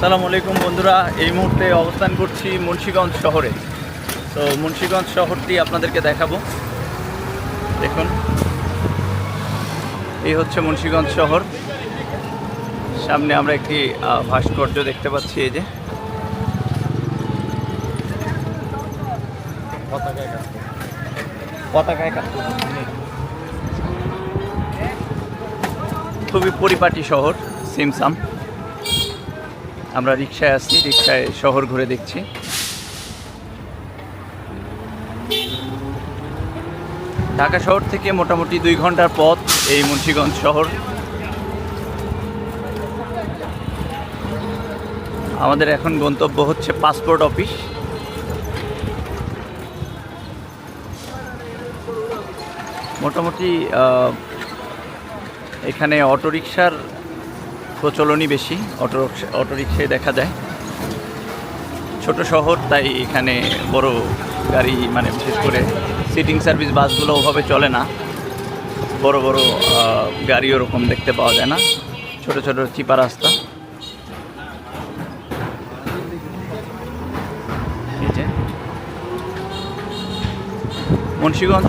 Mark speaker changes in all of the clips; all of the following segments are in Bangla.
Speaker 1: আসসালামু আলাইকুম বন্ধুরা এই মুহূর্তে অবস্থান করছি মুন্সীগঞ্জ শহরে। তো মুন্সীগঞ্জ শহরটি আপনাদেরকে দেখাবো। দেখুন এই হচ্ছে মুন্সীগঞ্জ শহর। সামনে আমরা একটি ভাস্কর্য দেখতে পাচ্ছি এই যে। পতাকায় খুবই পরিপাটি শহর সিমসাম। আমরা রিক্সায় আসছি রিক্সায় শহর ঘুরে দেখছি। ঢাকা শহর থেকে মোটামুটি দুই ঘণ্টার পথ এই মুন্সীগঞ্জ শহর। আমাদের এখন গন্তব্য হচ্ছে পাসপোর্ট অফিস। মোটামুটি এখানে অটোরিকশার প্রচলনই বেশি, অটো অটোরিকশায় দেখা যায়। ছোট শহর, তাই এখানে বড় গাড়ি মানে বিশেষ করে সিটিং সার্ভিস বাসগুলো ওভাবে চলে না। বড় বড় গাড়ি ওরকম দেখতে পাওয়া যায় না। ছোট ছোট চিপা রাস্তা। যে।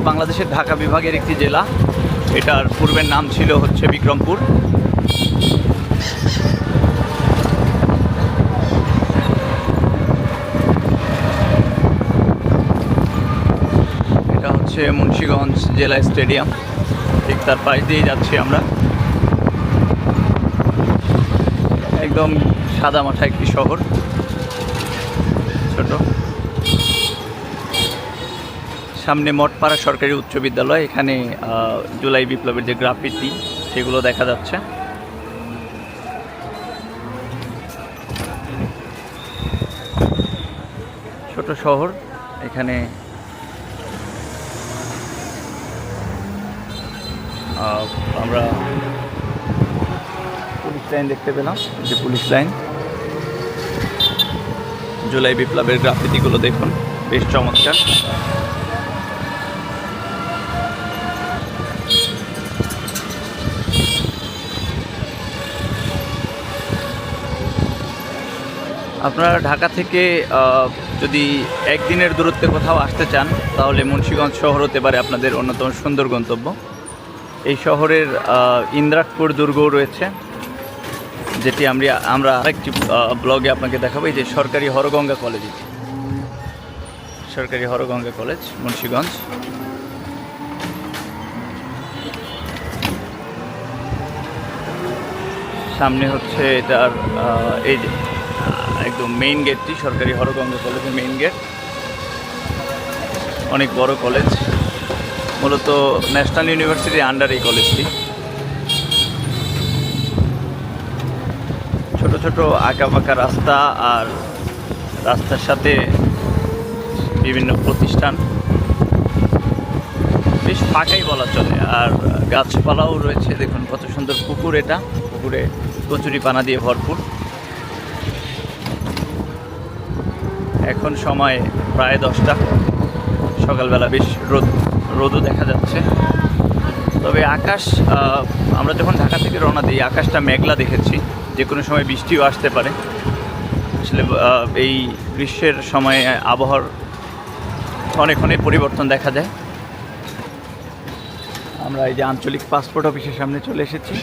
Speaker 1: বাংলাদেশের ঢাকা বিভাগের একটি জেলা। এটার পূর্বের নাম ছিল হচ্ছে বিক্রমপুর এটা হচ্ছে মুন্সিগঞ্জ জেলা স্টেডিয়াম। ঠিক তার পাশ দিয়ে যাচ্ছি আমরা। একদম সাদা মাঠা একটি শহর। ছোট। সামনে মঠপাড়া সরকারি উচ্চ বিদ্যালয়। এখানে জুলাই বিপ্লবের যে গ্রাফিটি সেগুলো দেখা যাচ্ছে। ছোট শহর। এখানে আমরা পুলিশ লাইন দেখতে পেলাম, যে পুলিশ লাইন। জুলাই বিপ্লবের গ্রাফিতিগুলো দেখুন, বেশ চমৎকার। আপনারা ঢাকা থেকে যদি একদিনের দূরত্বে কোথাও আসতে চান, তাহলে মুন্সিগঞ্জ শহর হতে পারে আপনাদের অন্যতম সুন্দর গন্তব্য। এই শহরের ইন্দ্রাকপুর দুর্গও রয়েছে, যেটি আমরা আমরা আরেকটি ব্লগে আপনাকে দেখাবো, এই যে সরকারি হরগঙ্গা কলেজ সরকারি হরগঙ্গা কলেজ মুন্সীগঞ্জ। সামনে হচ্ছে এটার এই যে একদম মেইন গেটটি সরকারি হরগঙ্গা কলেজের মেইন গেট অনেক বড় কলেজ মূলত ন্যাশনাল ইউনিভার্সিটির আন্ডার এই কলেজটি ছোট ছোট আঁকা পাকা রাস্তা আর রাস্তার সাথে বিভিন্ন প্রতিষ্ঠান। বেশ ফাঁকাই বলা চলে। আর গাছপালাও রয়েছে, দেখুন কত সুন্দর পুকুর এটা। পুকুরে কচুরি পানা দিয়ে ভরপুর। এখন সময় প্রায় দশটা। সকালবেলা বেশ রোদ। রোদও দেখা যাচ্ছে। তবে আকাশ আমরা যখন ঢাকা থেকে রওনা দিই, আকাশটা মেঘলা দেখেছি। যে কোনো সময় বৃষ্টিও আসতে পারে। আসলে এই গ্রীষ্মের সময়ে আবহাওয়ার অনেক অনেক পরিবর্তন দেখা যায়। আমরা এই যে আঞ্চলিক পাসপোর্ট অফিসের সামনে চলে এসেছি।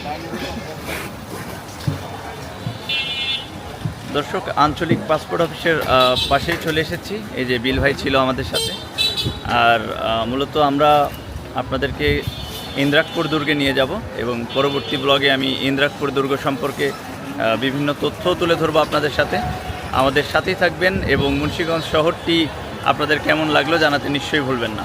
Speaker 1: দর্শক, আঞ্চলিক পাসপোর্ট অফিসের পাশেই চলে এসেছি। এই যে বিল ভাই ছিল আমাদের সাথে। আর মূলত আমরা আপনাদেরকে ইন্দ্রাকপুর দুর্গে নিয়ে যাব এবং পরবর্তী ব্লগে আমি ইন্দ্রাকপুর দুর্গ সম্পর্কে বিভিন্ন তথ্য তুলে ধরবো আপনাদের সাথে। আমাদের সাথেই থাকবেন এবং মুন্সীগঞ্জ শহরটি আপনাদের কেমন লাগল জানাতে নিশ্চয়ই ভুলবেন না।